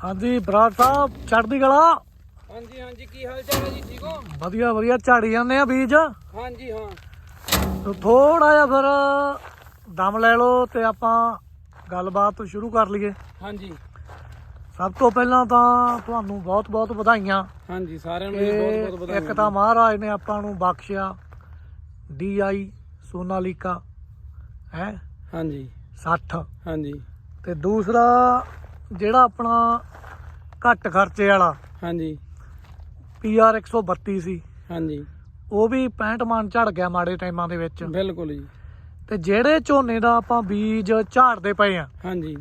ਹਾਂਜੀ ਬਰਾੜ ਸਾਹਿਬ ਚੜ੍ਹਦੀ ਕਲਾ। ਹਾਂਜੀ ਹਾਂਜੀ ਕੀ ਹਾਲ ਚਾਲ ਹੈ ਜੀ ਠੀਕ ਹੋ? ਵਧੀਆ ਵਧੀਆ ਝਾੜੀ ਜਾਂਦੇ ਆ ਬੀਜ। ਹਾਂਜੀ ਹਾਂ। ਥੋੜਾ ਜਿਹਾ ਫਿਰ ਦਮ ਲੈ ਲਓ ਤੇ ਆਪਾਂ ਗੱਲਬਾਤ ਸ਼ੁਰੂ ਕਰ ਲਈਏ। ਹਾਂਜੀ। ਸਭ ਤੋਂ ਪਹਿਲਾਂ ਤਾਂ ਤੁਹਾਨੂੰ ਬਹੁਤ ਬਹੁਤ ਵਧਾਈਆਂ। ਹਾਂਜੀ ਸਾਰਿਆਂ ਨੂੰ ਬਹੁਤ ਬਹੁਤ ਵਧਾਈਆਂ। ਇੱਕ ਤਾਂ ਮਹਾਰਾਜ ਨੇ ਆਪਾਂ ਨੂੰ ਬਖਸ਼ਿਆ ਡੀਆਈ ਸੋਨਾਲੀਕਾ ਹੈ? ਹਾਂਜੀ। 60 ਹਾਂਜੀ। ਤੇ ਦੂਸਰਾ ਜਿਹੜਾ ਆਪਣਾ ਘੱਟ ਖਰਚੇ ਵਾਲਾ। ਹਾਂਜੀ। ਪੀਆਰ 132 ਸੀ ਹਾਂਜੀ। ਉਹ ਵੀ 65 ਮਣ ਝੜ ਗਿਆ ਮਾੜੇ ਟਾਈਮਾਂ ਦੇ ਵਿੱਚ। ਬਿਲਕੁਲ ਜੀ। ਤੇ ਜਿਹੜੇ ਝੋਨੇ ਦਾ ਆਪਾਂ ਬੀਜ ਝਾੜਦੇ ਪਏ ਆ ਹਾਂਜੀ।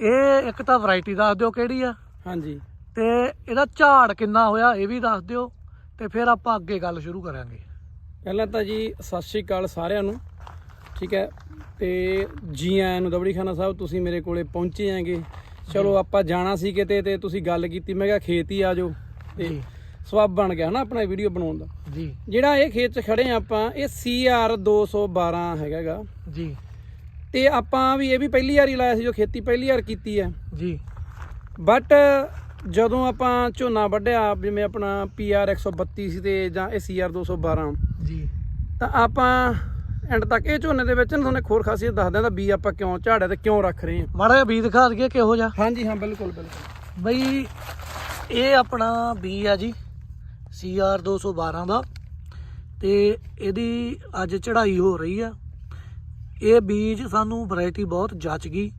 ਇਹ ਇੱਕ ਤਾਂ ਵੈਰਾਈਟੀ ਦੱਸ ਦਿਓ ਕਿਹੜੀ ਆ। ਹਾਂਜੀ। ਤੇ ਇਹਦਾ ਝਾੜ ਕਿੰਨਾ ਹੋਇਆ ਇਹ ਵੀ ਦੱਸ ਦਿਓ। ਤੇ ਫਿਰ ਆਪਾਂ ਅੱਗੇ ਗੱਲ ਸ਼ੁਰੂ ਕਰਾਂਗੇ। ਪਹਿਲਾਂ ਤਾਂ ਜੀ ਸਤਿ ਸ਼੍ਰੀ ਅਕਾਲ ਸਾਰਿਆਂ ਨੂੰ। ਠੀਕ ਹੈ। ਤੇ ਜੀ ਆਇਆਂ ਨੂੰ ਦਬੜੀ ਖਾਨਾ ਸਾਹਿਬ ਤੁਸੀਂ ਮੇਰੇ ਕੋਲੇ ਪਹੁੰਚੇ ਆਂਗੇ ਚਲੋ ਆਪਾਂ ਜਾਣਾ ਸੀ ਕਿਤੇ ਤੇ ਤੁਸੀਂ ਗੱਲ ਕੀਤੀ ਮੈਂ ਕਿਹਾ ਖੇਤ ਹੀ ਆ ਜਾਓ। ਤੇ ਸਵਾਬ ਬਣ ਗਿਆ ਹਨਾ ਆਪਣਾ ਵੀਡੀਓ ਬਣਾਉਣ ਦਾ। ਜੀ। ਜਿਹੜਾ ਇਹ ਖੇਤ 'ਚ ਖੜੇ ਆਪਾਂ ਇਹ CR 212 ਹੈਗਾਗਾ। ਜੀ। ਤੇ ਆਪਾਂ ਵੀ ਇਹ ਵੀ ਪਹਿਲੀ ਵਾਰੀ ਲਾਇਆ ਸੀ ਜੋ ਖੇਤੀ ਪਹਿਲੀ ਵਾਰ ਕੀਤੀ ਹੈ। ਜੀ। ਬਟ ਜਦੋਂ ਆਪਾਂ ਝੋਨਾ ਵੱਢਿਆ ਜਿਵੇਂ ਆਪਣਾ PR 132 ਸੀ ਤੇ ਜਾਂ ਇਹ CR 212 ਜੀ। ਤਾਂ ਆਪਾਂ ਐਂਡ ਤੱਕ ਇਹ ਝੋਨੇ ਦੇ ਵਿੱਚ ਨਾ ਤੁਹਾਨੂੰ ਇੱਕ ਹੋਰ ਖਾਸੀਅਤ ਦੱਸਦੇ ਤਾਂ ਬੀ ਆਪਾਂ ਕਿਉਂ ਝਾੜਿਆ ਤੇ ਕਿਉਂ ਰੱਖ ਰਹੇ ਹਾਂ। ਮਾੜਾ ਜਿਹਾ ਬੀਜ ਦਿਖਾ ਦਈਏ ਕਿਹੋ ਜਿਹਾ। ਹਾਂਜੀ ਹਾਂ ਬਿਲਕੁਲ ਬਿਲਕੁਲ। ਬਈ ਇਹ ਆਪਣਾ ਬੀ ਆ ਜੀ CR 212 ਦਾ। ਤੇ ਇਹਦੀ ਅੱਜ ਚੜ੍ਹਾਈ ਹੋ ਰਹੀ ਆ। ਇਹ ਬੀਜ ਸਾਨੂੰ ਵੈਰਾਈਟੀ ਬਹੁਤ ਜੱਚ ਗਈ।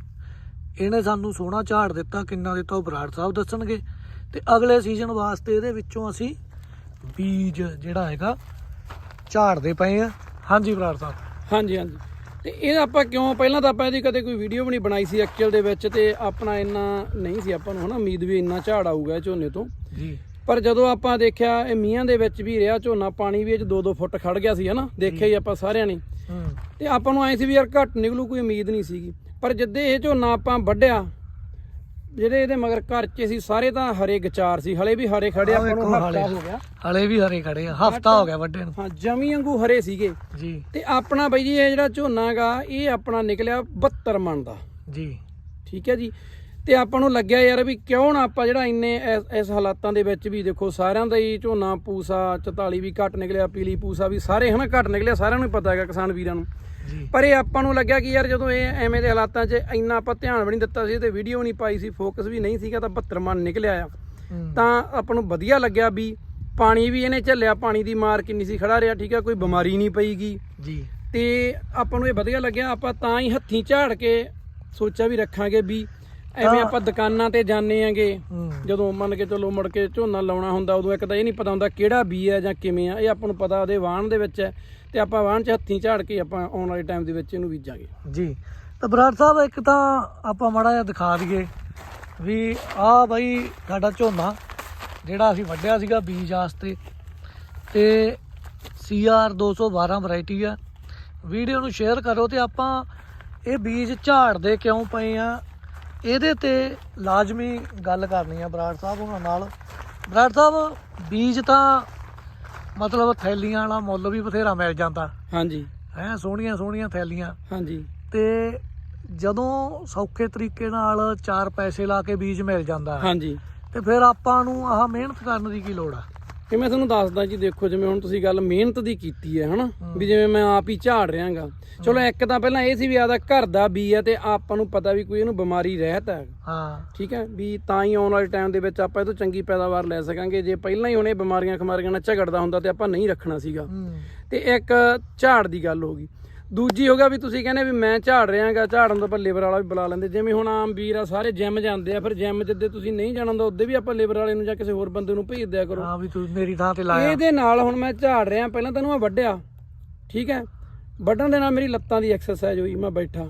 ਇਹਨੇ ਸਾਨੂੰ ਸੋਹਣਾ ਝਾੜ ਦਿੱਤਾ ਕਿੰਨਾ ਦਿੱਤਾ ਉਹ ਬਰਾੜ ਸਾਹਿਬ ਦੱਸਣਗੇ। ਤੇ ਅਗਲੇ ਸੀਜ਼ਨ ਵਾਸਤੇ ਇਹਦੇ ਵਿੱਚੋਂ ਅਸੀਂ ਬੀਜ ਜਿਹੜਾ ਹੈਗਾ ਝਾੜਦੇ ਪਏ ਆ। ਹਾਂਜੀ ਬਰਾੜ ਸਾਹਿਬ। ਹਾਂਜੀ ਹਾਂਜੀ। ਤੇ ਇਹ ਆਪਾਂ ਕਿਉਂ ਪਹਿਲਾਂ ਤਾਂ ਆਪਾਂ ਇਹਦੀ ਕਦੇ ਕੋਈ ਵੀਡੀਓ ਵੀ ਨਹੀਂ ਬਣਾਈ ਸੀ ਐਕਚੁਅਲ ਦੇ ਵਿੱਚ ਤੇ ਆਪਣਾ ਇੰਨਾ ਨਹੀਂ ਸੀ ਆਪਾਂ ਨੂੰ ਹਨਾ ਉਮੀਦ ਵੀ ਇੰਨਾ ਝਾੜ ਆਊਗਾ ਇਹ ਝੋਨੇ ਤੋਂ। ਜੀ। ਪਰ ਜਦੋਂ ਆਪਾਂ ਦੇਖਿਆ ਇਹ ਮੀਂਹਾਂ ਦੇ ਵਿੱਚ ਵੀ ਰਿਹਾ ਝੋਨਾ ਪਾਣੀ ਵੀ ਇਹ 'ਚ 2-2 ਫੁੱਟ ਖੜ ਗਿਆ ਸੀ ਹਨਾ ਦੇਖਿਆ ਹੀ। ਆਪਾਂ ਸਾਰਿਆਂ ਨੇ। ਹੂੰ। ਤੇ ਆਪਾਂ ਨੂੰ ਐ ਸੀ ਵੀ ਯਾਰ ਘੱਟ ਨਿਕਲੂ ਕੋਈ ਉਮੀਦ ਨਹੀਂ ਸੀਗੀ। ਪਰ ਜਿੱਦੇ ਇਹ ਝੋਨਾ ਆਪਾਂ ਵੱਢਿਆ ਜਿਹੜੇ ਇਹਦੇ ਮਗਰ ਘਰ 'ਚ ਸੀ ਸਾਰੇ ਤਾਂ ਹਰੇ ਗਚਾਰ ਸੀ। ਹਲੇ ਵੀ ਹਰੇ ਖੜੇ ਆਪਾਂ ਨੂੰ ਹਫਤਾ। ਹੋ ਗਿਆ। ਹਲੇ ਵੀ ਹਰੇ ਖੜੇ ਆ। ਹਫਤਾ ਹੋ ਗਿਆ ਵੱਡੇ ਨੂੰ। ਹਾਂ ਜਮੀ ਵਾਂਗੂ ਹਰੇ ਸੀਗੇ। ਜੀ। ਤੇ ਆਪਣਾ ਬਈ ਜੀ ਇਹ ਜਿਹੜਾ ਝੋਨਾ ਗਾ ਇਹ ਆਪਣਾ ਨਿਕਲਿਆ 72 ਮਣ ਦਾ। ਜੀ। ਠੀਕ ਹੈ ਜੀ। ਤੇ ਆਪਾਂ ਨੂੰ ਲੱਗਿਆ ਯਾਰ ਵੀ ਕਿਉਂ ਨਾ ਆਪਾਂ ਜਿਹੜਾ ਇੰਨੇ ਇਸ- ਹਾਲਾਤਾਂ ਦੇ ਵਿੱਚ ਵੀ ਦੇਖੋ ਸਾਰਿਆਂ ਦਾ ਹੀ ਝੋਨਾ ਪੂਸਾ 44 ਵੀ ਘੱਟ ਨਿਕਲਿਆ ਪੀਲੀ ਪੂਸਾ ਵੀ ਸਾਰੇ ਹਨਾ ਘੱਟ ਨਿਕਲਿਆ ਸਾਰਿਆਂ ਨੂੰ ਪਤਾ ਹੈਗਾ ਕਿਸਾਨ ਵੀਰਾਂ ਨੂੰ। ਪਰ ਇਹ ਆਪਾਂ ਨੂੰ ਲੱਗਿਆ ਕਿ ਯਾਰ ਜਦੋਂ ਇਹ ਐਵੇਂ ਦੇ ਹਾਲਾਤਾਂ 'ਚ ਇੰਨਾ ਆਪਾਂ ਧਿਆਨ ਵੀ ਨਹੀਂ ਦਿੱਤਾ ਸੀ ਤੇ ਵੀਡੀਓ ਨਹੀਂ ਪਾਈ ਸੀ ਫੋਕਸ ਵੀ ਨਹੀਂ ਸੀਗਾ ਤਾਂ 72 ਮਣ ਨਿਕਲਿਆ ਆ। ਤਾਂ ਆਪਾਂ ਨੂੰ ਵਧੀਆ ਲੱਗਿਆ ਵੀ ਪਾਣੀ ਵੀ ਇਹਨੇ ਝੱਲਿਆ ਪਾਣੀ ਦੀ ਮਾਰ ਕਿੰਨੀ ਸੀ ਖੜਾ ਰਿਹਾ ਠੀਕ ਆ ਕੋਈ ਬਿਮਾਰੀ ਨਹੀਂ ਪਈਗੀ। ਜੀ। ਤੇ ਆਪਾਂ ਨੂੰ ਇਹ ਵਧੀਆ ਲੱਗਿਆ ਆਪਾਂ ਤਾਂ ਹੀ ਹੱਥੀਂ ਝਾੜ ਕੇ ਸੋਚਿਆ ਵੀ ਰੱਖਾਂਗੇ ਵੀ ਐਵੇਂ ਆਪਾਂ ਦੁਕਾਨਾਂ ਤੇ ਜਾਂਦੇ ਆਂਗੇ। ਜਦੋਂ ਮੰਨ ਕੇ ਚਲੋ ਮੁੜ ਕੇ ਝੋਨਾ ਲਾਉਣਾ ਹੁੰਦਾ ਉਦੋਂ ਇੱਕ ਤਾਂ ਇਹ ਨਹੀਂ ਪਤਾ ਹੁੰਦਾ ਕਿਹੜਾ ਬੀ ਹੈ ਜਾਂ ਕਿਵੇਂ ਆ ਇਹ ਆਪਾਂ ਨੂੰ ਪਤਾ ਉਹਦੇ ਵਾਹਣ ਦੇ ਵਿੱਚ ਹੈ। ਤੇ ਆਪਾਂ ਵਾਹਣ 'ਚ ਹੱਥੀਂ ਝਾੜ ਕੇ ਆਪਾਂ ਆਉਣ ਵਾਲੇ ਟਾਈਮ ਦੇ ਵਿੱਚ ਇਹਨੂੰ ਬੀਜਾਂਗੇ। ਜੀ। ਤਾਂ ਬਰਾੜ ਸਾਹਿਬ, ਇੱਕ ਤਾਂ ਆਪਾਂ ਮਾੜਾ ਜਿਹਾ ਦਿਖਾ ਦਈਏ ਵੀ ਆਹ ਬਾਈ ਸਾਡਾ ਝੋਨਾ, ਜਿਹੜਾ ਅਸੀਂ ਵੱਢਿਆ ਸੀਗਾ ਬੀਜ ਵਾਸਤੇ, ਤੇ CR 212 ਵੈਰਾਈਟੀ ਆ। ਵੀਡੀਓ ਨੂੰ ਸ਼ੇਅਰ ਕਰੋ ਤੇ ਆਪਾਂ ਇਹ ਬੀਜ ਝਾੜਦੇ ਕਿਉਂ ਪਏ ਆ? ਇਹਦੇ ਤੇ ਲਾਜ਼ਮੀ ਗੱਲ ਕਰਨੀ ਆ ਬਰਾੜ ਸਾਹਿਬ ਉਹਨਾਂ ਨਾਲ। ਬਰਾੜ ਸਾਹਿਬ, ਬੀਜ ਤਾਂ ਮਤਲਬ ਥੈਲੀਆਂ ਵਾਲਾ ਮੁੱਲ ਵੀ ਬਥੇਰਾ ਮਿਲ ਜਾਂਦਾ। ਹਾਂਜੀ। ਹੈ ਸੋਹਣੀਆਂ ਸੋਹਣੀਆਂ ਥੈਲੀਆਂ। ਹਾਂਜੀ। ਤੇ ਜਦੋਂ ਸੌਖੇ ਤਰੀਕੇ ਨਾਲ ਚਾਰ ਪੈਸੇ ਲਾ ਕੇ ਬੀਜ ਮਿਲ ਜਾਂਦਾ ਹਾਂਜੀ। ਤੇ ਫਿਰ ਆਪਾਂ ਨੂੰ ਆਹ ਮਿਹਨਤ ਕਰਨ ਦੀ ਕੀ ਲੋੜ ਆ? ਕਿ ਮੈਂ ਤੁਹਾਨੂੰ ਦੱਸਦਾ ਜੀ ਦੇਖੋ ਜਿਵੇਂ ਹੁਣ ਤੁਸੀਂ ਗੱਲ ਮਿਹਨਤ ਦੀ ਕੀਤੀ ਹੈ ਹਨਾ? ਵੀ ਜਿਵੇਂ ਮੈਂ ਆਪ ਹੀ ਝਾੜ ਰਿਹਾਗਾ। ਚਲੋ ਇੱਕ ਤਾਂ ਪਹਿਲਾਂ ਇਹ ਸੀ ਵੀ ਆਦਾ ਘਰ ਦਾ ਬੀ ਹੈ ਤੇ ਆਪਾਂ ਨੂੰ ਪਤਾ ਵੀ ਕੋਈ ਇਹਨੂੰ ਬਿਮਾਰੀ ਰਹਿਤ ਹੈ। ਹਾਂ। ਠੀਕ ਹੈ? ਵੀ ਤਾਂ ਹੀ ਆਉਣ ਵਾਲੇ ਟਾਈਮ ਦੇ ਵਿੱਚ ਆਪਾਂ ਇਹ ਤੋਂ ਚੰਗੀ ਪੈਦਾਵਾਰ ਲੈ ਸਕਾਂਗੇ। ਜੇ ਪਹਿਲਾਂ ਹੀ ਉਹਨੇ ਬਿਮਾਰੀਆਂ ਖਮਾਰੀਆਂ ਨਾਲ ਝਗੜਦਾ ਹੁੰਦਾ ਤੇ ਆਪਾਂ ਨਹੀਂ ਰੱਖਣਾ ਸੀਗਾ। ਤੇ ਇੱਕ ਝਾੜ ਦੀ ਗੱਲ ਹੋ ਗਈ। ਦੂਜੀ ਹੋ ਗਿਆ ਵੀ ਤੁਸੀਂ ਕਹਿੰਦੇ ਵੀ ਮੈਂ ਝਾੜ ਰਿਹਾਗਾ ਝਾੜਨ ਤੋਂ ਆਪਾਂ ਲੇਬਰ ਵਾਲਾ ਵੀ ਬੁਲਾ ਲੈਂਦੇ। ਜਿਵੇਂ ਹੁਣ ਆਮ ਵੀਰ ਆ ਸਾਰੇ ਜਿਮ ਜਾਂਦੇ ਆ ਫਿਰ ਜਿਮ ਜਿੱਦੇ ਤੁਸੀਂ ਨਹੀਂ ਜਾਣਾ ਹੁੰਦਾ ਉਹਦੇ ਵੀ ਆਪਾਂ ਲੇਬਰ ਵਾਲੇ ਨੂੰ ਜਾਂ ਕਿਸੇ ਹੋਰ ਬੰਦੇ ਨੂੰ ਭੇਜ ਦਿਆ ਕਰੋ। ਹਾਂ ਵੀ ਤੂੰ ਮੇਰੀ ਥਾਂ ਤੇ ਲਾਇਆ। ਇਹਦੇ ਨਾਲ ਹੁਣ ਮੈਂ ਝਾੜ ਰਿਹਾ ਪਹਿਲਾਂ ਤੈਨੂੰ ਮੈਂ ਵੱਢਿਆ ਠੀਕ ਹੈ? ਵੱਢਣ ਦੇ ਨਾਲ ਮੇਰੀ ਲੱਤਾਂ ਦੀ ਐਕਸਰਸਾਈਜ਼ ਹੋਈ ਮੈਂ ਬੈਠਾ।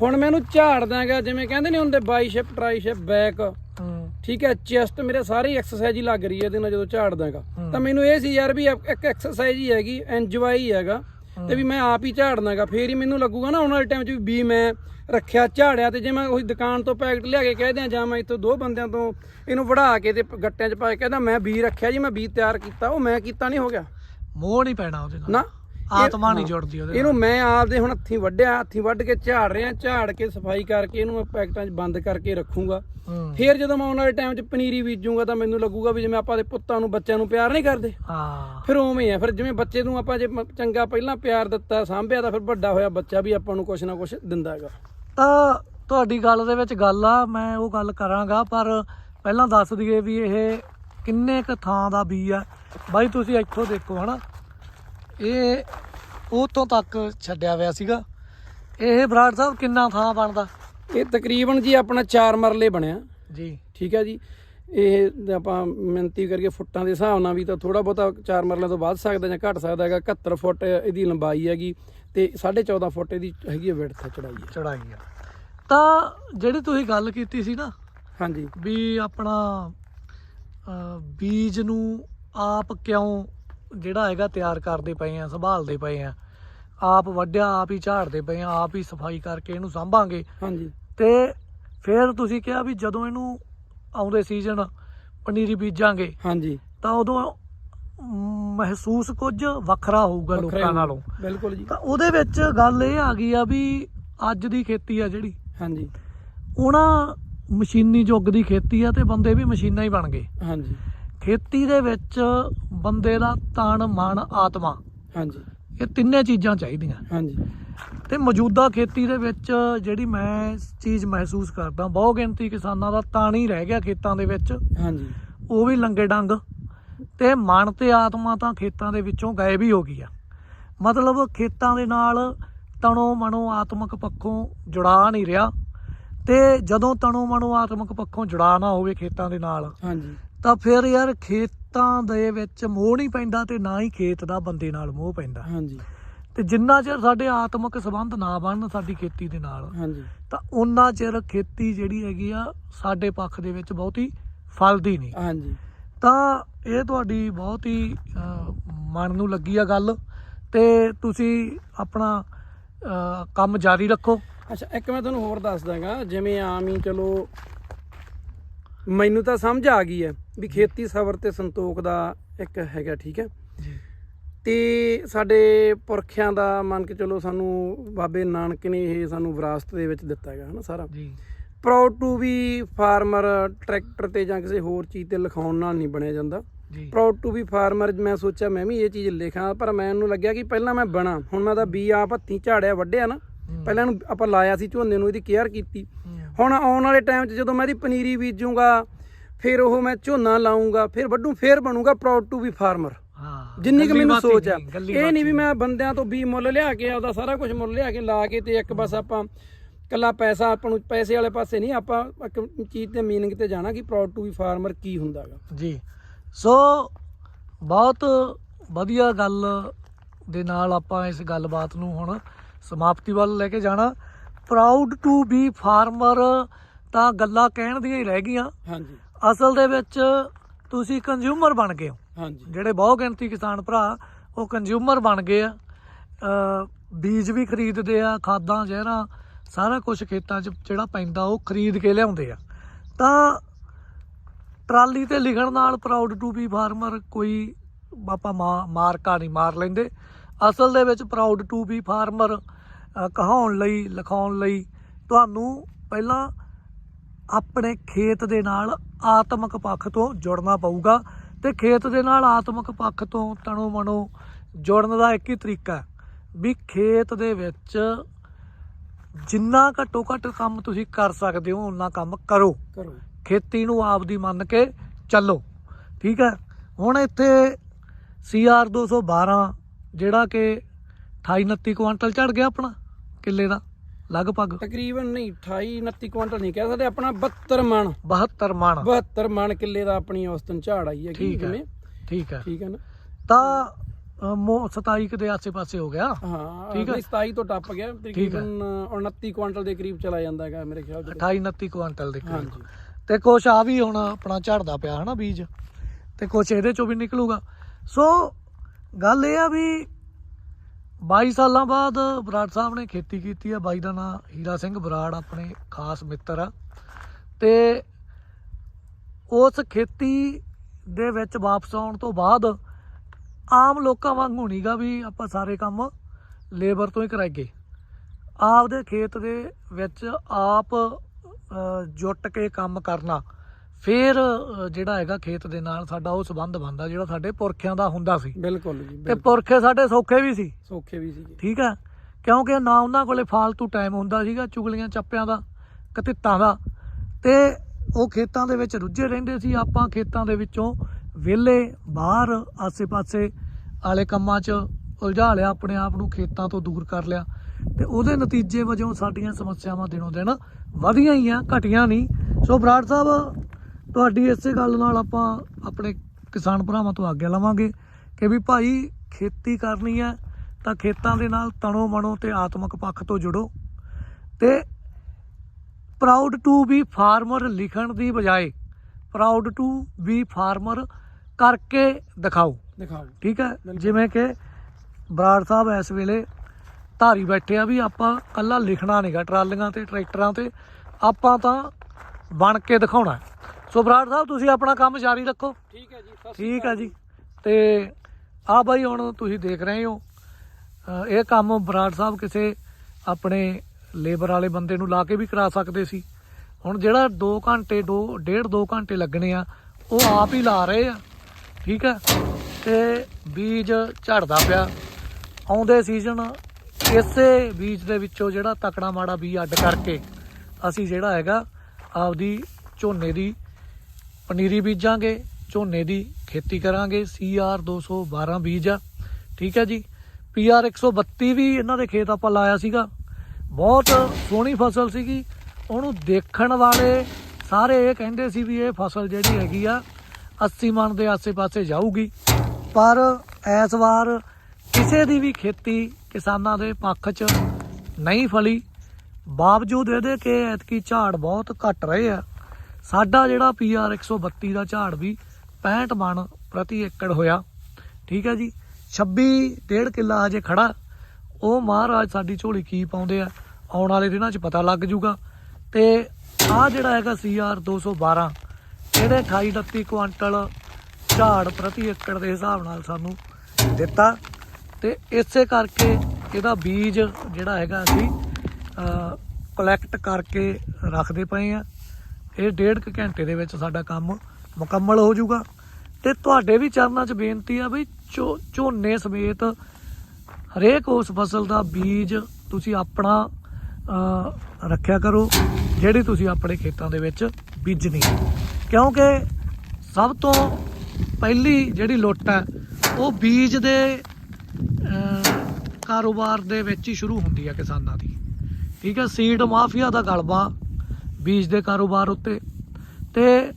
ਹੁਣ ਮੈਂ ਇਹਨੂੰ ਝਾੜ ਦਾਂਗਾ ਜਿਵੇਂ ਕਹਿੰਦੇ ਨੇ ਹੁੰਦੇ ਬਾਈਸ਼ਿਪ ਟ੍ਰਾਈਸ਼ਿਪ ਬੈਕ ਹੂੰ। ਠੀਕ ਹੈ ਚੈਸਟ ਮੇਰੇ ਸਾਰੇ ਐਕਸਰਸਾਈਜ਼ ਹੀ ਲੱਗ ਰਹੀ ਹੈ ਇਹਦੇ ਨਾਲ ਜਦੋਂ ਝਾੜ ਦਾਂਗਾ ਹੂੰ। ਤਾਂ ਮੈਨੂੰ ਇਹ ਸੀ ਯਾਰ ਵੀ ਇੱਕ ਐਕਸਰਸਾਈਜ਼ ਹੀ ਹੈਗੀ ਇੰਜੋਏ ਹੀ ਹੈਗਾ। ਤੇ ਵੀ ਮੈਂ ਆਪ ਹੀ ਝਾੜਨਾਗਾ ਫੇਰ ਹੀ ਮੈਨੂੰ ਲੱਗੂਗਾ ਨਾ ਆਉਣ ਵਾਲੇ ਟਾਈਮ 'ਚ ਵੀ ਬੀ ਮੈਂ ਰੱਖਿਆ ਝਾੜਿਆ ਤੇ ਜੇ ਮੈਂ ਉਹੀ ਦੁਕਾਨ ਤੋਂ ਪੈਕਟ ਲਿਆ ਕੇ ਕਹਿ ਦਿਆਂ ਜਾਂ ਮੈਂ ਇੱਥੋਂ ਦੋ ਬੰਦਿਆਂ ਤੋਂ ਇਹਨੂੰ ਵੜਾ ਕੇ ਤੇ ਗੱਟਿਆਂ 'ਚ ਪਾ ਕੇ ਕਹਿੰਦਾ ਮੈਂ ਬੀ ਰੱਖਿਆ ਜੀ ਮੈਂ ਬੀ ਤਿਆਰ ਕੀਤਾ ਉਹ ਮੈਂ ਕੀਤਾ ਨਹੀਂ ਹੋ ਗਿਆ। ਮੋਹ ਨਹੀਂ ਪੈਣਾ ਉਹਦੇ ਨਾਲ। ਨਾ? ਆਤਮਾ ਨਹੀਂ ਜੁੜਦੀ ਉਹਦੇ। ਇਹਨੂੰ ਮੈਂ ਆਪਦੇ ਹੁਣ ਹੱਥੀਂ ਵੱਢਿਆ ਹੱਥੀਂ ਵੱਢ ਕੇ ਝਾੜ ਰਿਹਾ ਝਾੜ ਕੇ ਸਫ਼ਾਈ ਕਰਕੇ ਇਹਨੂੰ ਮੈਂ ਪੈਕਟਾਂ 'ਚ ਬੰਦ ਕਰਕੇ ਰੱਖੂੰਗਾ। ਫੇਰ ਜਦੋਂ ਮੈਂ ਆਉਣ ਵਾਲੇ ਟਾਈਮ 'ਚ ਪਨੀਰੀ ਬੀਜੂਗਾ ਤਾਂ ਮੈਨੂੰ ਲੱਗੂਗਾ ਵੀ ਜਿਵੇਂ ਆਪਾਂ ਦੇ ਪੁੱਤਾਂ ਨੂੰ ਬੱਚਿਆਂ ਨੂੰ ਪਿਆਰ ਨਹੀਂ ਕਰਦੇ। ਹਾਂ। ਫਿਰ ਉਵੇਂ ਆ ਫਿਰ ਜਿਵੇਂ ਬੱਚੇ ਨੂੰ ਆਪਾਂ ਜੇ ਚੰਗਾ ਪਹਿਲਾਂ ਪਿਆਰ ਦਿੱਤਾ ਸਾਂਭਿਆ ਤਾਂ ਫਿਰ ਵੱਡਾ ਹੋਇਆ ਬੱਚਾ ਵੀ ਆਪਾਂ ਨੂੰ ਕੁਛ ਨਾ ਕੁਛ ਦਿੰਦਾ ਹੈਗਾ। ਤਾਂ ਤੁਹਾਡੀ ਗੱਲ ਦੇ ਵਿੱਚ ਗੱਲ ਆ ਮੈਂ ਉਹ ਗੱਲ ਕਰਾਂਗਾ ਪਰ ਪਹਿਲਾਂ ਦੱਸ ਦਈਏ ਵੀ ਇਹ ਕਿੰਨੇ ਕ ਥਾਂ ਦਾ ਬੀ ਆ। ਬਾਈ ਤੁਸੀਂ ਇੱਥੋਂ ਦੇਖੋ ਹਨਾ? ਇਹ ਉਤੋਂ ਤੱਕ ਛੱਡਿਆ ਹੋਇਆ ਸੀਗਾ। ਇਹ ਬਰਾੜ ਸਾਹਿਬ ਕਿੰਨਾ ਥਾਂ ਬਣਦਾ? ਇਹ ਤਕਰੀਬਨ ਜੀ ਆਪਣਾ 4 ਮਰਲੇ ਬਣਿਆ। ਜੀ। ਠੀਕ ਹੈ ਜੀ। ਇਹ ਆਪਾਂ ਮਿਹਨਤੀ ਕਰਕੇ ਫੁੱਟਾਂ ਦੇ ਹਿਸਾਬ ਨਾਲ ਵੀ ਤਾਂ ਥੋੜਾ ਬਹੁਤਾ 4 ਮਰਲਿਆਂ ਤੋਂ ਵੱਧ ਸਕਦਾ ਜਾਂ ਘਟ ਸਕਦਾ ਹੈਗਾ। 71 ਫੁੱਟ ਇਹਦੀ ਲੰਬਾਈ ਹੈਗੀ ਤੇ 14.5 ਫੁੱਟ ਇਹਦੀ ਹੈਗੀ ਹੈ ਵਿਡਥ ਚੜਾਈ ਹੈ। ਚੜਾਈ ਆ ਤਾਂ ਜਿਹੜੀ ਤੁਸੀਂ ਗੱਲ ਕੀਤੀ ਸੀ ਨਾ ਹਾਂਜੀ। ਵੀ ਆਪਣਾ ਬੀਜ ਨੂੰ ਆਪ ਕਿਉਂ ਜਿਹੜਾ ਹੈਗਾ ਤਿਆਰ ਕਰਦੇ ਪਏ ਆ ਸੰਭਾਲਦੇ ਪਏ ਆ। ਆਪ ਵੱਢਿਆ ਆਪ ਹੀ ਝਾੜਦੇ ਪਏ ਆ ਆਪ ਹੀ ਸਫ਼ਾਈ ਕਰਕੇ ਇਹਨੂੰ ਸੰਭਾਂਗੇ। ਹਾਂਜੀ। ਤੇ ਫਿਰ ਤੁਸੀਂ ਕਿਹਾ ਵੀ ਜਦੋਂ ਇਹਨੂੰ ਆਉਂਦੇ ਸੀਜ਼ਨ ਪਨੀਰੀ ਬੀਜਾਂਗੇ ਹਾਂਜੀ। ਤਾਂ ਉਦੋਂ ਮਹਿਸੂਸ ਕੁਝ ਵੱਖਰਾ ਹੋਊਗਾ ਵੱਖਰਾ ਲੋਕਾਂ ਨਾਲੋਂ। ਬਿਲਕੁਲ ਜੀ। ਤਾਂ ਉਹਦੇ ਵਿੱਚ ਗੱਲ ਇਹ ਆ ਗਈ ਆ ਵੀ ਅੱਜ ਦੀ ਖੇਤੀ ਆ ਜਿਹੜੀ। ਹਾਂਜੀ। ਉਹਨਾਂ ਮਸ਼ੀਨੀ ਯੁੱਗ ਦੀ ਖੇਤੀ ਆ ਤੇ ਬੰਦੇ ਵੀ ਮਸ਼ੀਨਾਂ ਹੀ ਬਣ ਗਏ। ਹਾਂਜੀ। ਖੇਤੀ ਦੇ ਵਿੱਚ ਬੰਦੇ ਦਾ ਤਨ ਮਨ ਆਤਮਾ ਹਾਂਜੀ। ਇਹ ਤਿੰਨੇ ਚੀਜ਼ਾਂ ਚਾਹੀਦੀਆਂ। ਹਾਂਜੀ। ਤੇ ਮੌਜੂਦਾ ਖੇਤੀ ਦੇ ਵਿੱਚ ਜਿਹੜੀ ਮੈਂ ਚੀਜ਼ ਮਹਿਸੂਸ ਕਰਦਾ ਬਹੁ ਗਿਣਤੀ ਕਿਸਾਨਾਂ ਦਾ ਤਨ ਹੀ ਰਹਿ ਗਿਆ ਖੇਤਾਂ ਦੇ ਵਿੱਚ। ਹਾਂਜੀ। ਉਹ ਵੀ ਲੰਗੇ ਡੰਗ। ਤੇ ਮਨ ਤੇ ਆਤਮਾ ਤਾਂ ਖੇਤਾਂ ਦੇ ਵਿੱਚੋਂ ਗਾਇਬ ਹੀ ਹੋ ਗਈ ਆ। ਮਤਲਬ ਖੇਤਾਂ ਦੇ ਨਾਲ ਤਣੋ ਮਨੋ ਆਤਮਿਕ ਪੱਖੋਂ ਜੁੜਾ ਨਹੀਂ ਰਿਹਾ। ਤੇ ਜਦੋਂ ਤਣੋ ਮਨੋ ਆਤਮਿਕ ਪੱਖੋਂ ਜੁੜਾ ਨਾ ਹੋਵੇ ਖੇਤਾਂ ਦੇ ਨਾਲ ਹਾਂਜੀ। ਤਾਂ ਫਿਰ ਯਾਰ ਖੇਤਾਂ ਦੇ ਵਿੱਚ ਮੋਹ ਨਹੀਂ ਪੈਂਦਾ ਤੇ ਨਾ ਹੀ ਖੇਤ ਦਾ ਬੰਦੇ ਨਾਲ ਮੋਹ ਪੈਂਦਾ। ਹਾਂਜੀ। ਤੇ ਜਿੰਨਾ ਚਿਰ ਸਾਡੇ ਆਤਮਿਕ ਸੰਬੰਧ ਨਾ ਬਣਨ ਸਾਡੀ ਖੇਤੀ ਦੇ ਨਾਲ ਹਾਂਜੀ। ਤਾਂ ਉਹਨਾਂ ਚਿਰ ਖੇਤੀ ਜਿਹੜੀ ਹੈਗੀ ਆ ਸਾਡੇ ਪੱਖ ਦੇ ਵਿੱਚ ਬਹੁਤੀ ਫਲਦੀ ਨਹੀਂ। ਹਾਂਜੀ। ਤਾਂ ਇਹ ਤੁਹਾਡੀ ਬਹੁਤ ਹੀ ਮਨ ਨੂੰ ਲੱਗੀ ਆ ਗੱਲ ਤੇ ਤੁਸੀਂ ਆਪਣਾ ਕੰਮ ਜਾਰੀ ਰੱਖੋ। ਅੱਛਾ ਇੱਕ ਮੈਂ ਤੁਹਾਨੂੰ ਹੋਰ ਦੱਸ ਦਾਂਗਾ ਜਿਵੇਂ ਆਮ ਹੀ ਚਲੋ ਮੈਨੂੰ ਤਾਂ ਸਮਝ ਆ ਗਈ ਹੈ ਵੀ ਖੇਤੀ ਸਬਰ ਤੇ ਸੰਤੋਖ ਦਾ ਇੱਕ ਹੈਗਾ ਠੀਕ ਹੈ? ਤੇ ਸਾਡੇ ਪੁਰਖਿਆਂ ਦਾ ਮੰਨ ਕੇ ਚਲੋ ਸਾਨੂੰ ਬਾਬੇ ਨਾਨਕ ਨੇ ਇਹ ਸਾਨੂੰ ਵਿਰਾਸਤ ਦੇ ਵਿੱਚ ਦਿੱਤਾ ਹੈਗਾ ਹਨਾ ਸਾਰਾ? ਜੀ। Proud to be farmer tractor ਤੇ ਜਾਂ ਕਿਸੇ ਹੋਰ ਚੀਜ਼ ਤੇ ਲਿਖਾਉਣ ਨਾਲ ਨਹੀਂ ਬਣਿਆ ਜਾਂਦਾ। ਪ੍ਰਾਊਡ ਟੂ ਵੀ ਫਾਰਮਰ ਮੈਂ ਸੋਚਿਆ ਮੈਂ ਵੀ ਇਹ ਚੀਜ਼ ਲਿਖਾਂ ਪਰ ਮੈਨੂੰ ਲੱਗਿਆ ਕਿ ਪਹਿਲਾਂ ਮੈਂ ਬਣਾ ਹੁਣ ਮੈਂ ਤਾਂ ਬੀ ਆਪ ਹੱਥੀਂ ਝਾੜਿਆ ਵੱਢਿਆ ਨਾ। ਪਹਿਲਾਂ ਇਹਨੂੰ ਆਪਾਂ ਲਾਇਆ ਸੀ ਝੋਨੇ ਨੂੰ ਇਹਦੀ ਕੇਅਰ ਕੀਤੀ। ਹੁਣ ਆਉਣ ਵਾਲੇ ਟਾਈਮ 'ਚ ਜਦੋਂ ਮੈਂ ਇਹਦੀ ਪਨੀਰੀ ਬੀਜੂਗਾ ਫਿਰ ਉਹ ਮੈਂ ਝੋਨਾ ਲਾਉਂਗਾ ਫਿਰ ਵੱਢੂ ਫਿਰ ਬਣੂਗਾ ਪ੍ਰਾਊਡ ਟੂ ਵੀ ਫਾਰਮਰ ਹਾਂ ਜਿੰਨੀ ਕਿ ਮੈਨੂੰ ਸੋਚ ਆ। ਇਹ ਨਹੀਂ ਵੀ ਮੈਂ ਬੰਦਿਆਂ ਤੋਂ ਵੀ ਮੁੱਲ ਲਿਆ ਕੇ ਆਪਦਾ ਸਾਰਾ ਕੁਝ ਮੁੱਲ ਲਿਆ ਕੇ ਲਾ ਕੇ ਤੇ ਇੱਕ ਬਸ ਆਪਾਂ ਕੱਲਾ ਪੈਸਾ ਆਪਾਂ ਨੂੰ ਪੈਸੇ ਵਾਲੇ ਪਾਸੇ ਨਹੀਂ ਆਪਾਂ ਇੱਕ ਚੀਜ਼ ਤੇ ਮੀਨਿੰਗ ਤੇ ਜਾਣਾ ਕਿ ਪ੍ਰਾਊਡ ਟੂ ਵੀ ਫਾਰਮਰ ਕੀ ਹੁੰਦਾਗਾ। ਜੀ। ਸੋ ਬਹੁਤ ਵਧੀਆ ਗੱਲ ਦੇ ਨਾਲ ਆਪਾਂ ਇਸ ਗੱਲਬਾਤ ਨੂੰ ਹੁਣ ਸਮਾਪਤੀ ਵੱਲ ਲੈ ਕੇ ਜਾਣਾ। ਪ੍ਰਾਊਡ ਟੂ ਬੀ ਫਾਰਮਰ ਤਾਂ ਗੱਲਾਂ ਕਹਿਣ ਦੀਆਂ ਹੀ ਰਹਿ ਗਈਆਂ। ਹਾਂਜੀ। ਅਸਲ ਦੇ ਵਿੱਚ ਤੁਸੀਂ ਕੰਜ਼ਿਊਮਰ ਬਣ ਗਏ ਹੋ। ਹਾਂਜੀ। ਜਿਹੜੇ ਬਹੁ ਗਿਣਤੀ ਕਿਸਾਨ ਭਰਾ ਉਹ ਕੰਜ਼ਿਊਮਰ ਬਣ ਗਏ ਆ। ਬੀਜ ਵੀ ਖਰੀਦਦੇ ਆ ਖਾਦਾਂ ਜ਼ਹਿਰਾਂ ਸਾਰਾ ਕੁਝ ਖੇਤਾਂ 'ਚ ਜਿਹੜਾ ਪੈਂਦਾ ਉਹ ਖਰੀਦ ਕੇ ਲਿਆਉਂਦੇ ਆ। ਤਾਂ ਟਰਾਲੀ ਤੇ ਲਿਖਣ ਨਾਲ ਪ੍ਰਾਊਡ ਟੂ ਬੀ ਫਾਰਮਰ ਕੋਈ ਆਪਾਂ ਮਾ- ਮਾਰਕਾ ਨਹੀਂ ਮਾਰ ਲੈਂਦੇ। ਅਸਲ ਦੇ ਵਿੱਚ ਪ੍ਰਾਊਡ ਟੂ ਬੀ ਫਾਰਮਰ ਕਹਾਉਣ ਲਈ ਲਿਖਾਉਣ ਲਈ ਤੁਹਾਨੂੰ ਪਹਿਲਾਂ ਆਪਣੇ ਖੇਤ ਦੇ ਨਾਲ ਆਤਮਿਕ ਪੱਖ ਤੋਂ ਜੁੜਨਾ ਪਊਗਾ ਤੇ ਖੇਤ ਦੇ ਨਾਲ ਆਤਮਿਕ ਪੱਖ ਤੋਂ ਤਣੋ ਮਨੋ ਜੁੜਨ ਦਾ ਇੱਕ ਹੀ ਤਰੀਕਾ ਵੀ ਖੇਤ ਦੇ ਵਿੱਚ ਜਿੰਨਾ ਘੱਟੋ ਘੱਟ ਕੰਮ ਤੁਸੀਂ ਕਰ ਸਕਦੇ ਹੋ ਉਨਾ ਕੰਮ ਕਰੋ। ਕਰੋ। ਖੇਤੀ ਨੂੰ ਆਪਦੀ ਮੰਨ ਕੇ ਚੱਲੋ ਠੀਕ ਹੈ? ਹੁਣ ਇੱਥੇ ਸੀਆਰ 212 ਜਿਹੜਾ ਕਿ 28 29 ਕੁਆਂਟਲ ਚੜ ਗਿਆ ਆਪਣਾ। ਕਿੱਲੇ ਦਾ ਲਗਭਗ? ਤਕਰੀਬਨ ਨਹੀਂ 28 29 ਕੁਇੰਟਲ ਨਹੀਂ ਕਹਿ ਸਕਦੇ ਆਪਣਾ 72 ਮਣ। 72 ਮਣ। 72 ਮਣ ਕਿੱਲੇ ਦਾ ਆਪਣੀ ਔਸਤਨ ਝਾੜ ਆਈ ਹੈ ਜਿਵੇਂ ਠੀਕ ਹੈ। ਠੀਕ ਹੈ ਨਾ? ਤਾਂ ਮੋ 27 ਕੁ ਦੇ ਆਸੇ-ਪਾਸੇ ਹੋ ਗਿਆ। ਹਾਂ ਠੀਕ ਹੈ। ਨਹੀਂ, 27 ਤੋਂ ਟੱਪ ਗਿਆ ਤਕਰੀਬਨ 29 ਕੁਇੰਟਲ ਦੇ ਕਰੀਬ ਚਲਾ ਜਾਂਦਾ ਹੈਗਾ ਮੇਰੇ ਖਿਆਲ 'ਚ। 28 29 ਕੁਆਂਟਲ ਦੇ ਕਰੀਬ। ਤੇ ਕੁਛ ਆ ਵੀ ਹੁਣ ਆਪਣਾ ਝੜਦਾ ਪਿਆ ਹਨਾ ਬੀਜ ਤੇ ਕੁਛ ਇਹਦੇ ਚੋਂ ਵੀ ਨਿਕਲੂਗਾ। ਸੋ ਗੱਲ ਇਹ ਆ ਵੀ 22 ਸਾਲਾਂ ਬਾਅਦ ਬਰਾੜ ਸਾਹਿਬ ਨੇ ਖੇਤੀ ਕੀਤੀ ਆ। ਬਾਈ ਦਾ ਨਾਂ ਹੀਰਾ ਸਿੰਘ ਬਰਾੜ, ਆਪਣੇ ਖਾਸ ਮਿੱਤਰ ਆ। ਤੇ ਉਸ ਖੇਤੀ ਦੇ ਵਿੱਚ ਵਾਪਸ ਆਉਣ ਤੋਂ ਬਾਅਦ ਆਮ ਲੋਕਾਂ ਵਾਂਗੂ ਨਹੀਂਗਾ ਵੀ ਆਪਾਂ ਸਾਰੇ ਕੰਮ ਲੇਬਰ ਤੋਂ ਹੀ ਕਰਾਈਏ। ਆਪਦੇ ਖੇਤ ਦੇ ਵਿੱਚ ਆਪ ਜੁੱਟ ਕੇ ਕੰਮ ਕਰਨਾ। ਫਿਰ ਜਿਹੜਾ ਹੈਗਾ ਖੇਤ ਦੇ ਨਾਲ ਸਾਡਾ ਉਹ ਸੰਬੰਧ ਬਣਦਾ ਜਿਹੜਾ ਸਾਡੇ ਪੁਰਖਿਆਂ ਦਾ ਹੁੰਦਾ ਸੀ। ਬਿਲਕੁਲ ਜੀ ਤੇ। ਪੁਰਖੇ ਸਾਡੇ ਸੌਖੇ ਵੀ ਸੀ। ਸੌਖੇ ਵੀ ਸੀਗੇ। ਠੀਕ ਹੈ? ਕਿਉਂਕਿ ਨਾ ਉਹਨਾਂ ਕੋਲੇ ਫਾਲਤੂ ਟਾਈਮ ਹੁੰਦਾ ਸੀਗਾ ਚੁਗਲੀਆਂ ਚੱਪਿਆਂ ਦਾ ਕਤਿੱਤਾਂ ਦਾ। ਤੇ ਉਹ ਖੇਤਾਂ ਦੇ ਵਿੱਚ ਰੁੱਝੇ ਰਹਿੰਦੇ ਸੀ। ਆਪਾਂ ਖੇਤਾਂ ਦੇ ਵਿੱਚੋਂ ਵਿਹਲੇ ਬਾਹਰ ਆਸੇ-ਪਾਸੇ ਵਾਲੇ ਕੰਮਾਂ 'ਚ ਉਲਝਾ ਲਿਆ ਆਪਣੇ ਆਪ ਨੂੰ ਖੇਤਾਂ ਤੋਂ ਦੂਰ ਕਰ ਲਿਆ। ਤੇ ਉਹਦੇ ਨਤੀਜੇ ਵਜੋਂ ਸਾਡੀਆਂ ਸਮੱਸਿਆਵਾਂ ਦਿਨੋਂ ਦਿਨ ਵਧੀਆਂ ਹੀ ਆ ਘਟੀਆਂ ਨਹੀਂ। ਸੋ ਬਰਾੜ ਸਾਹਿਬ ਤੁਹਾਡੀ ਇਸੇ ਗੱਲ ਨਾਲ ਆਪਾਂ ਆਪਣੇ ਕਿਸਾਨ ਭਰਾਵਾਂ ਤੋਂ ਆਗਿਆ ਲਵਾਂਗੇ ਕਿ ਵੀ ਭਾਈ ਖੇਤੀ ਕਰਨੀ ਹੈ ਤਾਂ ਖੇਤਾਂ ਦੇ ਨਾਲ ਤਣੋ ਮਣੋ ਤੇ ਆਤਮਿਕ ਪੱਖ ਤੋਂ ਜੁੜੋ ਤੇ ਪ੍ਰਾਊਡ ਟੂ ਬੀ ਫਾਰਮਰ ਲਿਖਣ ਦੀ ਬਜਾਏ ਪ੍ਰਾਊਡ ਟੂ ਬੀ ਫਾਰਮਰ ਕਰਕੇ ਦਿਖਾਓ ਦਿਖਾਓ ਠੀਕ ਹੈ। ਜਿਵੇਂ ਕਿ ਬਰਾੜ ਸਾਹਿਬ ਇਸ ਵੇਲੇ ਧਾਰੀ ਬੈਠੇ ਆ ਵੀ ਆਪਾਂ ਕੱਲਾ ਲਿਖਣਾ ਨਹੀਂਗਾ ਟਰਾਲੀਆਂ ਤੇ ਟਰੈਕਟਰਾਂ ਤੇ ਆਪਾਂ ਤਾਂ ਬਣ ਕੇ ਦਿਖਾਉਣਾ। ਸੋ ਬਰਾੜ ਸਾਹਿਬ ਤੁਸੀਂ ਆਪਣਾ ਕੰਮ ਜਾਰੀ ਰੱਖੋ। ਠੀਕ ਹੈ ਜੀ ਸਤਿ ਸ਼੍ਰੀ ਠੀਕ ਅਕਾਲ ਹੈ ਜੀ। ਤੇ ਆ ਬਾਈ ਹੁਣ ਤੁਸੀਂ ਦੇਖ ਰਹੇ ਹੋ ਅ, ਇਹ ਕੰਮ ਬਰਾੜ ਸਾਹਿਬ ਕਿਸੇ ਆਪਣੇ ਲੇਬਰ ਵਾਲੇ ਬੰਦੇ ਨੂੰ ਲਾ ਕੇ ਵੀ ਕਰਾ ਸਕਦੇ ਸੀ। ਹੁਣ ਜਿਹੜਾ 2 ਘੰਟੇ 2 ਡੇਢ 2 ਘੰਟੇ ਲੱਗਣੇ ਆ ਉਹ ਆਪ ਹੀ ਲਾ ਰਹੇ ਆ। ਠੀਕ ਹੈ? ਤੇ ਬੀਜ ਝੜਦਾ ਪਿਆ। ਆਉਂਦੇ ਸੀਜ਼ਨ ਇਸੇ ਬੀਜ ਦੇ ਵਿੱਚੋਂ ਜਿਹੜਾ ਤਕੜਾ ਮਾੜਾ ਬੀਜ ਅੱਡ ਕਰਕੇ ਅਸੀਂ ਜਿਹੜਾ ਹੈਗਾ ਆਪਦੀ ਝੋਨੇ ਦੀ ਪਨੀਰੀ ਬੀਜਾਂਗੇ, ਝੋਨੇ ਦੀ ਖੇਤੀ ਕਰਾਂਗੇ ਸੀਆਰ 212 ਬੀਜ ਆ। ਠੀਕ ਹੈ ਜੀ? ਪੀਆਰ 132 ਵੀ ਇਹਨਾਂ ਦੇ ਖੇਤ ਆਪਾਂ ਲਾਇਆ ਸੀਗਾ। ਬਹੁਤ ਸੋਹਣੀ ਫਸਲ ਸੀਗੀ। ਉਹਨੂੰ ਦੇਖਣ ਵਾਲੇ ਸਾਰੇ ਇਹ ਕਹਿੰਦੇ ਸੀ ਵੀ ਇਹ ਫਸਲ ਜਿਹੜੀ ਹੈਗੀ ਆ 80 ਮਣ ਦੇ ਆਸੇ-ਪਾਸੇ ਜਾਊਗੀ। ਪਰ ਇਸ ਵਾਰ ਕਿਸੇ ਦੀ ਵੀ ਖੇਤੀ ਕਿਸਾਨਾਂ ਦੇ ਪੱਖ 'ਚ ਨਹੀਂ ਫਲੀ। ਬਾਵਜੂਦ ਇਹਦੇ ਕਿ ਐਤਕੀ ਝਾੜ ਬਹੁਤ ਘਟ ਰਹੇ ਆ। ਸਾਡਾ ਜਿਹੜਾ ਪੀਆਰ 132 ਦਾ ਝਾੜ ਵੀ 65 ਮਣ ਪ੍ਰਤੀ ਏਕੜ ਹੋਇਆ। ਠੀਕ ਹੈ ਜੀ? 26 ਡੇਢ ਕਿੱਲਾ ਹਜੇ ਖੜਾ। ਉਹ ਮਹਾਰਾਜ ਸਾਡੀ ਝੋਲੀ ਕੀ ਪਾਉਂਦੇ ਆ, ਆਉਣ ਵਾਲੇ ਦਿਨਾਂ 'ਚ ਪਤਾ ਲੱਗ ਜੂਗਾ। ਤੇ ਆ ਜਿਹੜਾ ਹੈਗਾ ਸੀਆਰ 212 ਇਹਦੇ 28 29 ਕੁਆਂਟਲ ਝਾੜ ਪ੍ਰਤੀ ਏਕੜ ਦੇ ਹਿਸਾਬ ਨਾਲ ਸਾਨੂੰ ਦਿੱਤਾ। ਤੇ ਇਸੇ ਕਰਕੇ ਇਹਦਾ ਬੀਜ ਜਿਹੜਾ ਹੈਗਾ ਅਸੀਂ ਕਲੈਕਟ ਕਰਕੇ ਰੱਖਦੇ ਪਏ ਆ। ਇਹ ਡੇਢ ਕੁ ਘੰਟੇ ਦੇ ਵਿੱਚ ਸਾਡਾ ਕੰਮ ਮੁਕੰਮਲ ਹੋ ਜਾਊਗਾ ਤੇ ਤੁਹਾਡੇ ਵੀ ਚਰਨਾਂ 'ਚ ਬੇਨਤੀ ਆ ਵੀ ਝੋ- ਝੋਨੇ ਸਮੇਤ ਹਰੇਕ ਉਸ ਫਸਲ ਦਾ ਬੀਜ ਤੁਸੀਂ ਆਪਣਾ ਰੱਖਿਆ ਕਰੋ, ਜਿਹੜੀ ਤੁਸੀਂ ਆਪਣੇ ਖੇਤਾਂ ਦੇ ਵਿੱਚ ਬੀਜਣੀ ਹੈ। ਕਿਉਂਕਿ ਸਭ ਤੋਂ ਪਹਿਲੀ ਜਿਹੜੀ ਲੁੱਟ ਹੈ, ਉਹ ਬੀਜ ਦੇ ਕਾਰੋਬਾਰ ਦੇ ਵਿੱਚ ਹੀ ਸ਼ੁਰੂ ਹੁੰਦੀ ਹੈ ਕਿਸਾਨਾਂ ਦੀ ਠੀਕ ਹੈ ਸੀਡ ਮਾਫੀਆ ਦਾ ਗਲਬਾ ਬੀਜ ਦੇ ਕਾਰੋਬਾਰ ਉੱਤੇ। ਤੇ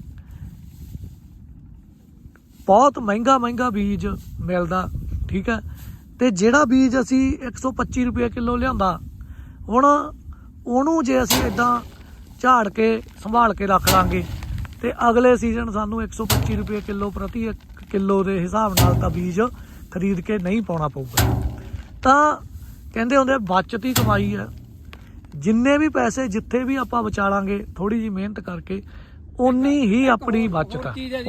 ਬਹੁਤ ਮਹਿੰਗਾ ਮਹਿੰਗਾ ਬੀਜ ਮਿਲਦਾ ਠੀਕ ਹੈ। ਤੇ ਜਿਹੜਾ ਬੀਜ ਅਸੀਂ 125 ਰੁਪਏ ਕਿਲੋ ਲਿਆਂਦਾ ਹੁਣ ਉਹਨੂੰ ਜੇ ਅਸੀਂ ਇਦਾਂ ਝਾੜ ਕੇ ਸੰਭਾਲ ਕੇ ਰੱਖ ਲਾਂਗੇ ਤੇ ਅਗਲੇ ਸੀਜ਼ਨ ਸਾਨੂੰ 125 ਰੁਪਏ ਕਿਲੋ ਪ੍ਰਤੀ ਇੱਕ ਕਿਲੋ ਦੇ ਹਿਸਾਬ ਨਾਲ ਤਾਂ ਬੀਜ ਖਰੀਦ ਕੇ ਨਹੀਂ ਪਾਉਣਾ ਪਊਗਾ। ਤਾਂ ਕਹਿੰਦੇ ਹੁੰਦੇ ਆ, ਬਚਤ ਹੀ ਕਮਾਈ ਹੈ। ਜਿੰਨੇ ਵੀ ਪੈਸੇ ਜਿੱਥੇ ਵੀ ਆਪਾਂ ਬਚਾ ਲਾਂਗੇ ਥੋੜੀ ਜੀ ਮਿਹਨਤ ਕਰਕੇ ਓਨੀ ਹੀ ਆਪਣੀ ਬਚਤ ਹੋਰ ਚੀਜ਼ ਹੈ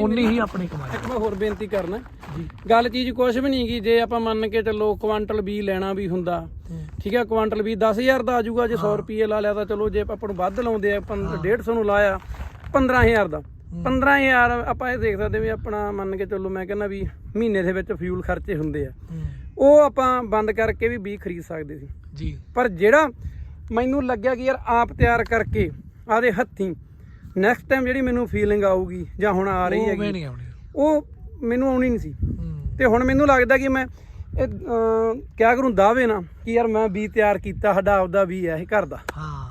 ਆਪਣੀ ਕਮਾਈ। ਇੱਕ ਮੈਂ ਹੋਰ ਬੇਨਤੀ ਕਰਨਾ। ਜੀ। ਗੱਲ ਚੀਜ਼ ਕੁਝ ਵੀ ਨਹੀਂ ਗੀ ਜੇ ਆਪਾਂ ਮੰਨ ਕੇ ਚੱਲੋ ਕੁਆਂਟਲ ਬੀ ਲੈਣਾ ਵੀ ਹੁੰਦਾ ਠੀਕ ਹੈ ਕੁਆਂਟਲ ਵੀ 10000 ਦਾ ਆ ਜਾਊਗਾ ਜੇ 100 ਰੁਪਏ ਲਾ ਲਿਆ ਤਾਂ ਚਲੋ ਜੇ ਆਪਾਂ ਨੂੰ ਵੱਧ ਲਾਉਂਦੇ ਆ 150 ਨੂੰ ਲਾਇਆ 15000 ਦਾ। 15000 ਆਪਾਂ ਇਹ ਦੇਖ ਸਕਦੇ ਵੀ ਆਪਣਾ ਮੰਨ ਕੇ ਚੱਲੋ ਮੈਂ ਕਹਿੰਦਾ ਵੀ ਮਹੀਨੇ ਦੇ ਵਿੱਚ ਫਿਊਲ ਖਰਚੇ ਹੁੰਦੇ ਆ। ਉਹ ਆਪਾਂ ਬੰਦ ਕਰਕੇ ਵੀ ਬੀ ਖਰੀਦ ਸਕਦੇ ਸੀ। ਜੀ। ਪਰ ਜਿਹੜਾ ਮੈਨੂੰ ਲੱਗਿਆ ਕਿ ਯਾਰ ਆਪ ਤਿਆਰ ਕਰਕੇ ਆਦੇ ਹੱਥੀਂ ਨੈਕਸਟ ਟਾਈਮ ਜਿਹੜੀ ਮੈਨੂੰ ਫੀਲਿੰਗ ਆਊਗੀ ਜਾਂ ਹੁਣ ਆ ਰਹੀ ਹੈਗੀ ਉਹ ਮੈਨੂੰ ਆਉਣੀ ਨਹੀਂ ਸੀ। ਤੇ ਹੁਣ ਮੈਨੂੰ ਲੱਗਦਾ ਕਿ ਮੈਂ ਇਹ ਕਿਆ ਕਰੂੰ ਦਾਅਵੇ ਨਾ ਕਿ ਯਾਰ ਮੈਂ ਬੀ ਤਿਆਰ ਕੀਤਾ ਸਾਡਾ ਆਪਦਾ ਬੀ ਹੈ ਇਹ ਘਰ ਦਾ। ਹਾਂ।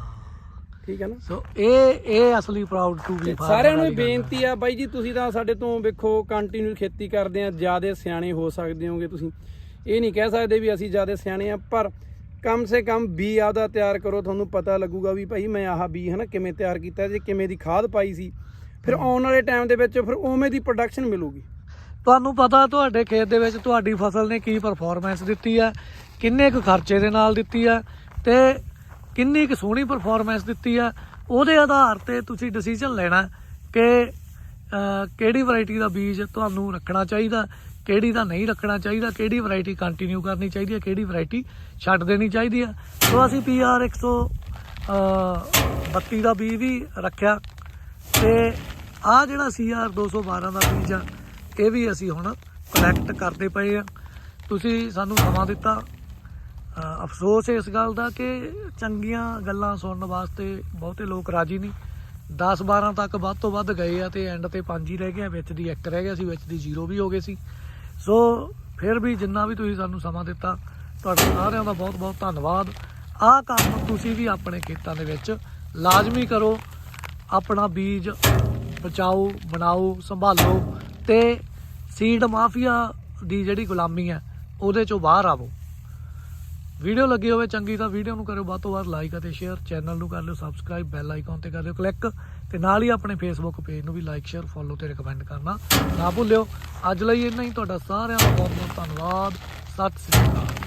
ਠੀਕ ਹੈ ਨਾ? ਸੋ ਇਹ ਇਹ ਅਸਲੀ ਪ੍ਰਾਊਡ ਟੂ ਬੀ ਸਾਰਿਆਂ ਨੂੰ ਬੇਨਤੀ ਆ ਬਾਈ ਜੀ ਤੁਸੀਂ ਤਾਂ ਸਾਡੇ ਤੋਂ ਵੇਖੋ ਕੰਟੀਨਿਊ ਖੇਤੀ ਕਰਦੇ ਆ ਜਿਆਦੇ ਸਿਆਣੇ ਹੋ ਸਕਦੇ ਹੋਗੇ ਤੁਸੀਂ। ਇਹ ਨਹੀਂ ਕਹਿ ਸਕਦੇ ਵੀ ਅਸੀਂ ਜਿਆਦੇ ਸਿਆਣੇ ਆ ਪਰ ਕਮ ਸੇ ਕਮ ਬੀ ਆਪਦਾ ਤਿਆਰ ਕਰੋ ਤੁਹਾਨੂੰ ਪਤਾ ਲੱਗੂਗਾ ਵੀ ਭਾਈ ਮੈਂ ਆਹ ਬੀ ਹਨਾ ਕਿਵੇਂ ਤਿਆਰ ਕੀਤਾ ਜੇ ਕਿਵੇਂ ਦੀ ਖਾਦ ਪਾਈ ਸੀ। ਫਿਰ ਆਉਣ ਵਾਲੇ ਟਾਈਮ ਦੇ ਵਿੱਚ ਫਿਰ ਉਵੇਂ ਦੀ ਪ੍ਰੋਡਕਸ਼ਨ ਮਿਲੂਗੀ। ਤੁਹਾਨੂੰ ਪਤਾ ਤੁਹਾਡੇ ਖੇਤ ਦੇ ਵਿੱਚ ਤੁਹਾਡੀ ਫਸਲ ਨੇ ਕੀ ਪਰਫਾਰਮੈਂਸ ਦਿੱਤੀ ਹੈ ਕਿੰਨੇ ਕੁ ਖਰਚੇ ਦੇ ਨਾਲ ਦਿੱਤੀ ਹੈ ਤੇ ਕਿੰਨੀ ਕੁ ਸੋਹਣੀ ਪਰਫਾਰਮੈਂਸ ਦਿੱਤੀ ਹੈ। ਉਹਦੇ ਆਧਾਰ ਤੇ ਤੁਸੀਂ ਡਿਸੀਜਨ ਲੈਣਾ ਕਿ ਕਿਹੜੀ ਵੈਰਾਈਟੀ ਦਾ ਬੀਜ ਤੁਹਾਨੂੰ ਰੱਖਣਾ ਚਾਹੀਦਾ ਕਿਹੜੀ ਦਾ ਨਹੀਂ ਰੱਖਣਾ ਚਾਹੀਦਾ ਕਿਹੜੀ ਵੈਰਾਈਟੀ ਕੰਟੀਨਿਊ ਕਰਨੀ ਚਾਹੀਦੀ ਹੈ ਕਿਹੜੀ ਵੈਰਾਈਟੀ ਛੱਡ ਦੇਣੀ ਚਾਹੀਦੀ ਹੈ। ਸੋ ਅਸੀਂ PR 132 ਦਾ ਬੀਜ ਵੀ ਰੱਖਿਆ ਤੇ ਆ ਜਿਹੜਾ CR 212 ਦਾ ਬੀਜ ਆ ਇਹ ਵੀ ਅਸੀਂ ਹੁਣ ਕਲੈਕਟ ਕਰਦੇ ਪਏ ਆ ਤੁਸੀਂ ਸਾਨੂੰ ਸਮਾਂ ਦਿੱਤਾ। ਅ, ਅਫਸੋਸ ਇਸ ਗੱਲ ਦਾ ਕਿ ਚੰਗੀਆਂ ਗੱਲਾਂ ਸੁਣਨ ਵਾਸਤੇ ਬਹੁਤੇ ਲੋਕ ਰਾਜੀ ਨਹੀਂ। 10 12 ਤੱਕ ਵੱਧ ਤੋਂ ਵੱਧ ਗਏ ਆ ਤੇ ਐਂਡ ਤੇ ਪੰਜ ਹੀ ਰਹਿ ਗਿਆ ਵਿੱਚ ਦੀ ਇੱਕ ਰਹਿ ਗਿਆ ਸੀ ਵਿੱਚ ਦੀ ਜ਼ੀਰੋ ਵੀ ਹੋ ਗਏ ਸੀ। ਸੋ ਫਿਰ ਵੀ ਜਿੰਨਾ ਵੀ ਤੁਸੀਂ ਸਾਨੂੰ ਸਮਾਂ ਦਿੱਤਾ, ਤੁਹਾਡਾ ਸਾਰਿਆਂ ਦਾ ਬਹੁਤ ਬਹੁਤ ਧੰਨਵਾਦ। ਆਹ ਕੰਮ ਤੁਸੀਂ ਵੀ ਆਪਣੇ ਖੇਤਾਂ ਦੇ ਵਿੱਚ ਲਾਜ਼ਮੀ ਕਰੋ। ਆਪਣਾ ਬੀਜ ਬਚਾਓ, ਬਣਾਓ, ਸੰਭਾਲੋ ਤੇ ਸੀਡ ਮਾਫੀਆ ਦੀ ਜਿਹੜੀ ਗੁਲਾਮੀ ਹੈ, ਉਹਦੇ ਚੋਂ ਬਾਹਰ ਆਵੋ। ਵੀਡੀਓ ਲੱਗੀ ਹੋਵੇ ਚੰਗੀ ਤਾਂ ਵੀਡੀਓ ਨੂੰ ਕਰਿਓ, ਵੱਧ ਤੋਂ ਵੱਧ ਲਾਈਕ ਅਤੇ ਸ਼ੇਅਰ ਚੈਨਲ ਨੂੰ ਕਰ ਲਿਓ ਸਬਸਕ੍ਰਾਈਬ ਬੈਲ ਆਈਕਨ ਤੇ ਕਰ ਲਿਓ ਕਲਿੱਕ ਤੇ ਨਾਲ ਹੀ ਆਪਣੇ ਫੇਸਬੁੱਕ ਪੇਜ ਨੂੰ ਵੀ ਲਾਈਕ ਸ਼ੇਅਰ ਫੋਲੋ ਤੇ ਰეკਮੈਂਡ ਕਰਨਾ। ਨਾ ਭੁੱਲਿਓ। ਅੱਜ ਲਈ ਇੰਨਾ ਹੀ। ਤੁਹਾਡਾ ਸਾਰਿਆਂ ਦਾ ਬਹੁਤ ਬਹੁਤ ਧੰਨਵਾਦ। ਸਤਿ ਸ੍ਰੀ ਅਕਾਲ।